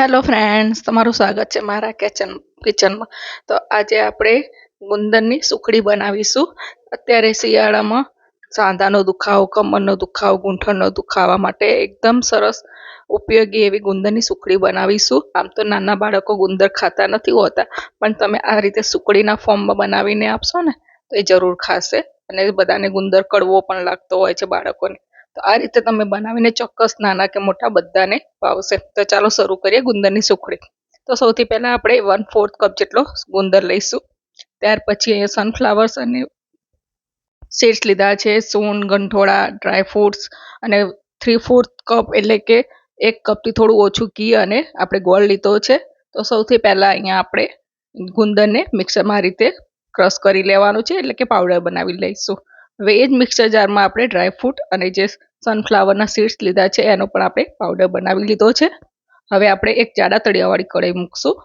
Hello friends, તમારું સ્વાગત છે મારા કિચન કિચનમાં તો આજે આપણે ગુંદરની સુખડી બનાવીશું. અત્યારે શિયાળામાં સાંધાનો દુખાવો, કમરનો દુખાવો, ગૂંઠણનો દુખાવા માટે એકદમ સરસ ઉપયોગી એવી ગુંદરની સુખડી બનાવીશું. આમ તો નાના બાળકો ગુંદર ખાતા નથી હોતા, પણ તમે આ રીતે સુખડીના ફોર્મમાં બનાવીને આપશો ને, તો એ જરૂર ખાશે. અને બધાને ગુંદર કડવો પણ લાગતો હોય છે બાળકોને. તો આ રીતે તમે બનાવીને ચોક્કસ નાના કે મોટા બધાને ભાવશે તો ચાલો શરૂ કરીએ ગુંદરની સુખડી. તો સૌથી પહેલાં આપણે વન ફોર્થ કપ જેટલો ગુંદર લઈશું. ત્યાર પછી અહીંયા સનફ્લાવર્સ અને સીડ્સ લીધા છે, સૂન, ગંઠોળા ડ્રાય ફ્રૂટ્સ અને થ્રી ફોર્થ કપ એટલે કે એક કપથી થોડું ઓછું ઘી અને આપણે ગોળ લીધો છે. તો સૌથી પહેલાં અહીંયા આપણે ગુંદરને મિક્સરમાં રીતે ક્રશ કરી લેવાનું છે એટલે કે પાવડર બનાવી લઈશું. હવે એ જ મિક્સર જારમાં આપણે ડ્રાયફ્રૂટ અને જે સનફ્લાવરના સીડ્સ લીધા છે, એનો પણ આપણે પાવડર બનાવી લીધો છે. હવે આપણે એક જાડા તળિયાવાળી કઢાઈ મૂકશું.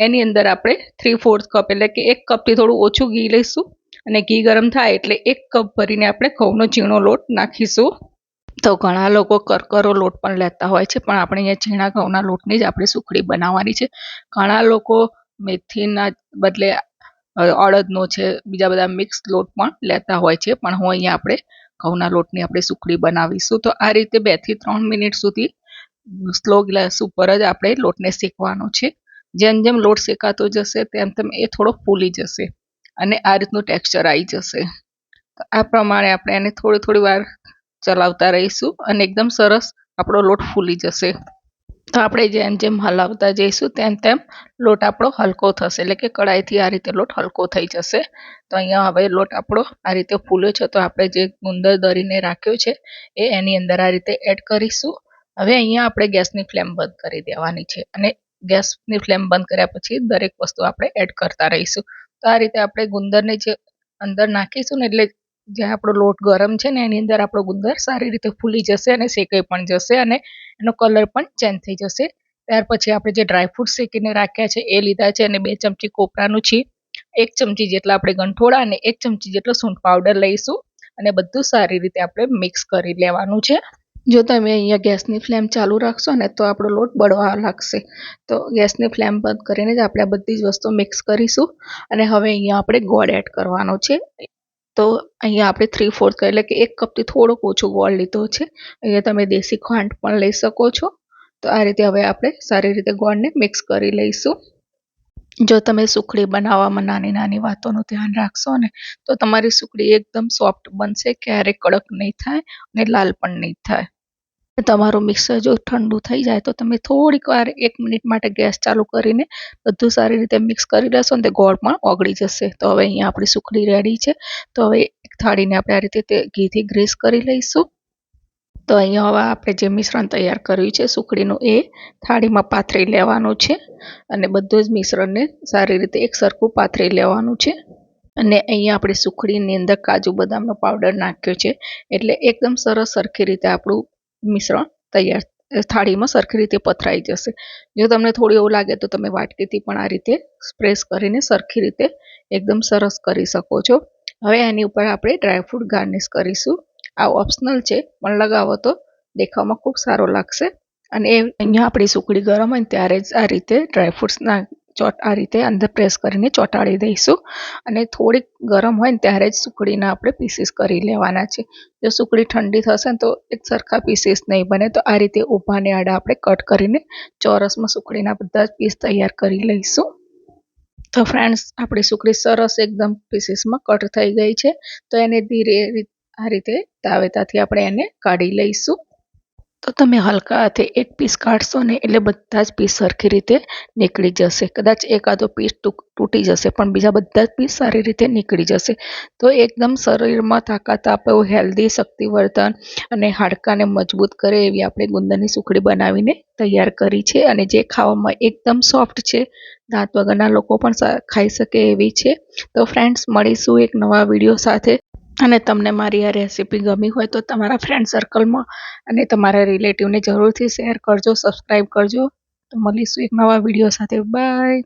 એની અંદર આપણે થ્રી ફોર્થ કપ એટલે કે એક કપથી થોડું ઓછું ઘી લઈશું અને ઘી ગરમ થાય એટલે એક કપ ભરીને આપણે ઘઉંનો ઝીણો લોટ નાખીશું. તો ઘણા લોકો કરકરો લોટ પણ લેતા હોય છે, પણ આપણે અહીંયા ઝીણા ઘઉંના લોટની જ આપણે સુખડી બનાવવાની છે. ઘણા લોકો મેથીના બદલે અડદનો છે, બીજા બધા મિક્સ લોટ પણ લેતા હોય છે. પણ હું અહીંયા આપણે ઘઉંના લોટની આપણે સુખડી બનાવીશું. તો આ રીતે બેથી ત્રણ મિનિટ સુધી સ્લો ગ્લાસ ઉપર જ આપણે લોટને શેકવાનો છે. જેમ જેમ લોટ શેકાતો જશે, તેમ તેમ એ થોડો ફૂલી જશે અને આ રીતનું ટેક્સચર આવી જશે. તો આ પ્રમાણે આપણે એને થોડી થોડી વાર ચલાવતા રહીશું અને એકદમ સરસ આપણો લોટ ફૂલી જશે. તો આપણે જેમ જેમ હલાવતા જઈશું તેમ તેમ લોટ આપણો હલકો થશે. એટલે કે કડાઈથી આ રીતે લોટ હલકો થઈ જશે. તો અહીંયા હવે લોટ આપણો આ રીતે ફૂલ્યો છે. તો આપણે જે ગુંદર દરીને રાખ્યો છે એ એની અંદર આ રીતે એડ કરીશું. હવે અહીંયા આપણે ગેસની ફ્લેમ બંધ કરી દેવાની છે. અને ગેસની ફ્લેમ બંધ કર્યા પછી દરેક વસ્તુ આપણે એડ કરતા રહીશું. તો આ રીતે આપણે ગુંદરને જે અંદર નાખીશું ને એટલે જે આપણો લોટ ગરમ છે ને એની અંદર આપણો ગુંદર સારી રીતે ફૂલી જશે અને શેકાઈ પણ જશે અને એનો કલર પણ ચેન્જ થઈ જશે. ત્યાર પછી આપણે જે ડ્રાયફ્રૂટ શેકીને રાખ્યા છે એ લીધા છે અને બે ચમચી કોપરાનું છે એક ચમચી જેટલા આપણે ગંઠોળા અને એક ચમચી જેટલો સૂંઠ પાવડર લઈશું અને બધું સારી રીતે આપણે મિક્સ કરી લેવાનું છે. જો તમે અહીંયા ગેસની ફ્લેમ ચાલુ રાખશો ને તો આપણો લોટ બળવા લાગશે. તો ગેસની ફ્લેમ બંધ કરીને જ આપણે બધી જ વસ્તુ મિક્સ કરીશું અને હવે અહીંયા આપણે ગોળ એડ કરવાનો છે. તો અહીંયા આપણે થ્રી ફોર્થ એટલે કે એક કપથી થોડોક ઓછો ગોળ લીધો છે. અહીંયા તમે દેશી ખાંડ પણ લઈ શકો છો. તો આ રીતે હવે આપણે સારી રીતે ગોળને મિક્સ કરી લઈશું. જો તમે સુખડી બનાવવામાં નાની નાની વાતોનું ધ્યાન રાખશો ને, તો તમારી સુખડી એકદમ સોફ્ટ બનશે, ક્યારેય કડક નહીં થાય અને લાલ પણ નહીં થાય. તમારું મિક્સર જો ઠંડુ થઈ જાય તો તમે થોડીક વાર એક મિનિટ માટે ગેસ ચાલુ કરીને બધું સારી રીતે મિક્સ કરી લેશો ને તે ગોળ પણ ઓગળી જશે. તો હવે અહીંયા આપણી સુખડી રેડી છે. તો હવે એક થાળીને આપણે આ રીતે તે ઘીથી ગ્રીસ કરી લઈશું. તો અહીંયા હવે આપણે જે મિશ્રણ તૈયાર કર્યું છે સુખડીનું એ થાળીમાં પાથરી લેવાનું છે અને બધું જ મિશ્રણને સારી રીતે એક સરખું પાથરી લેવાનું છે. અને અહીંયા આપણે સુખડીની અંદર કાજુ બદામનો પાવડર નાખ્યો છે. એટલે એકદમ સરસ સરખી રીતે આપણું મિશ્રણ તૈયાર થાળીમાં સરખી રીતે પથરાઈ જશે. જો તમને થોડું એવું લાગે તો તમે વાટકીથી પણ આ રીતે સ્પ્રેસ કરીને સરખી રીતે એકદમ સરસ કરી શકો છો. હવે એની ઉપર આપણે ડ્રાયફ્રૂટ ગાર્નિશ કરીશું. આ ઓપ્શનલ છે, પણ લગાવો તો દેખાવમાં ખૂબ સારો લાગશે. અને એ અહીંયા આપણી સુકડી ગરમ હોય ત્યારે જ આ રીતે ડ્રાયફ્રૂટ્સના ચોટ આ રીતે અંદર પ્રેસ કરીને ચોંટાડી દઈશું. અને થોડીક ગરમ હોય ને ત્યારે જ સુકડીના આપણે પીસીસ કરી લેવાના છે. જો સુકડી ઠંડી થશે ને તો એક સરખા પીસીસ નહીં બને, તો આ રીતે ઊભાને આડે આપણે કટ કરીને ચોરસમાં સુકડીના બધા જ પીસ તૈયાર કરી લઈશું. તો ફ્રેન્ડ્સ આપણી સુકડી સરસ એકદમ પીસીસમાં કટ થઈ ગઈ છે. તો એને ધીરે આ રીતે તાવેતાથી આપણે એને કાઢી લઈશું. તો તમે હલકા હાથે એક પીસ કાઢશો ને એટલે બધા જ પીસ સરખી રીતે નીકળી જશે. કદાચ એકાદો પીસ તૂટી જશે, પણ બીજા બધા જ પીસ સારી રીતે નીકળી જશે. તો એકદમ શરીરમાં તાકાત આપે, એવું હેલ્ધી શક્તિવર્ધન અને હાડકાને મજબૂત કરે એવી આપણે ગુંદરની સુખડી બનાવીને તૈયાર કરી છે. અને જે ખાવામાં એકદમ સોફ્ટ છે, દાંત વગરના લોકો પણ ખાઈ શકે એવી છે. તો ફ્રેન્ડ્સ મળીશું એક નવા વીડિયો સાથે. અને તમને મારી આ રેસીપી ગમી હોય તો તમારા ફ્રેન્ડ સર્કલમાં અને તમારા રિલેટિવને જરૂરથી શેર કરજો સબસ્ક્રાઈબ કરજો. તો મળીશું એક નવા વીડિયો સાથે. બાય